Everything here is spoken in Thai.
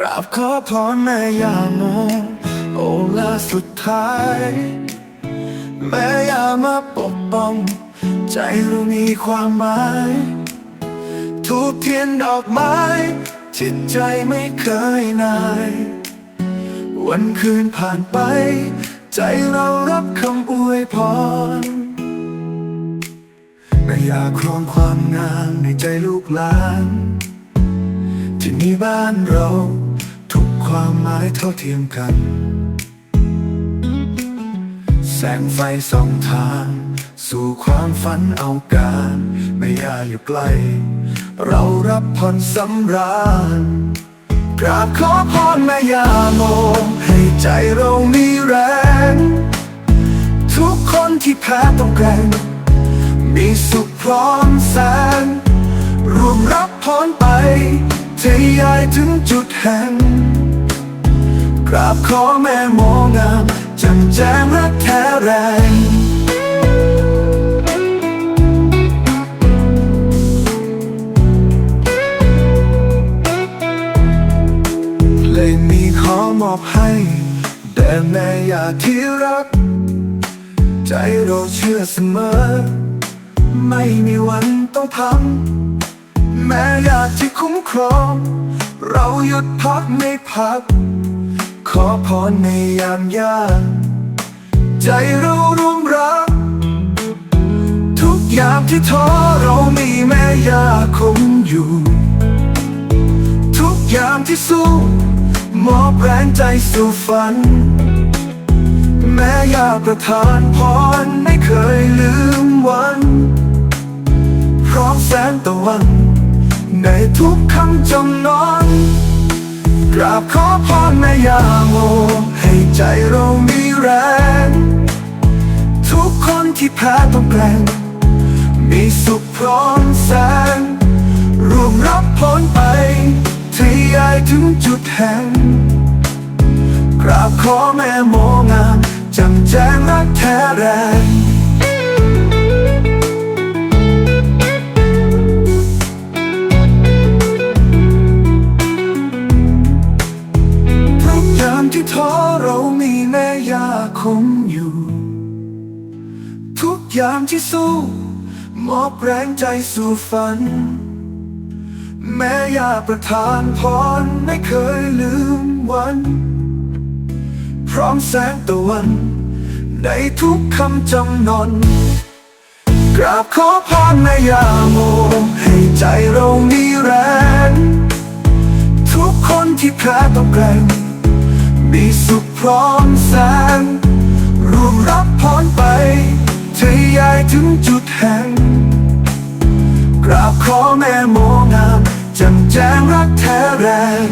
กราบขอพรแม่ยาโมโอลาสุดท้าย แม่ยามาปกป้อง ใจเรามีความหมายทูบเทียนดอกไม้จิตใจไม่เคยนาย วันคืนผ่านไป ใจเรารับคำอวยพรไม่ยาครองความงามในใจลูกหลานที่นี่บ้านเรา ความหมายเท่าเทียมกัน แสงไฟส่องทาง สู่ความฝันเอาการ ไม่ยากอยู่ใกล้เรารับพรสำราญกราบขอพรแม่ยาโม ให้ใจเรามีแรง ทุกคนที่แพ้ต้องแกร่งมีสุขพร้อมแสนรวมรับพรไปทะยายถึงจุดแห่ง กราบขอแม่โมงามจำแจ้งรักแท้แรงเพลงนี้ขอมอบให้แด่แม่ยาที่รัก ใจเราเชื่อเสมอ ไม่มีวันต้องพังแม้อยาที่คุ้มครอง เราหยุดพักไม่พัก อพรในยามยากใจเราร่วมรัก ทุกยามที่ท้อเรามีแม่ยาคงอยู่ ทุกยามที่สู้มอบแรงใจสู่ฝัน แม้ยาประทานพรไม่เคยลืมวันพร้อมแสงตะวัน ในทุกคำจำนอน กราบขอพรแม่ยาโม ให้ใจเรามีแรง ทุกคนที่แพ้ต้องแกร่งมีสุขพร้อมแสงรวมรับพรไปทะยายถึงจุดแห่ง กราบขอแม่โมงามจำแจ้งรักแท้แรง ที่ท้อเรามีแม่ยาคงอยู่ ทุกยามที่สู้ มอบแรงใจสู่ฝัน แม่ยาประทานพรไม่เคยลืมวัน พร้อมแสงตะวัน ในทุกคำจำนน กราบขอพรแม่ยาโม ให้ใจเรามีแรง ทุกคนที่แพ้ต้องแกร่ง มีสุขพร้อมแสงรวมรับพรไปทะยายถึงจุดแห่ง กราบขอแม่โมงามจำแจ้งรักแท้แรง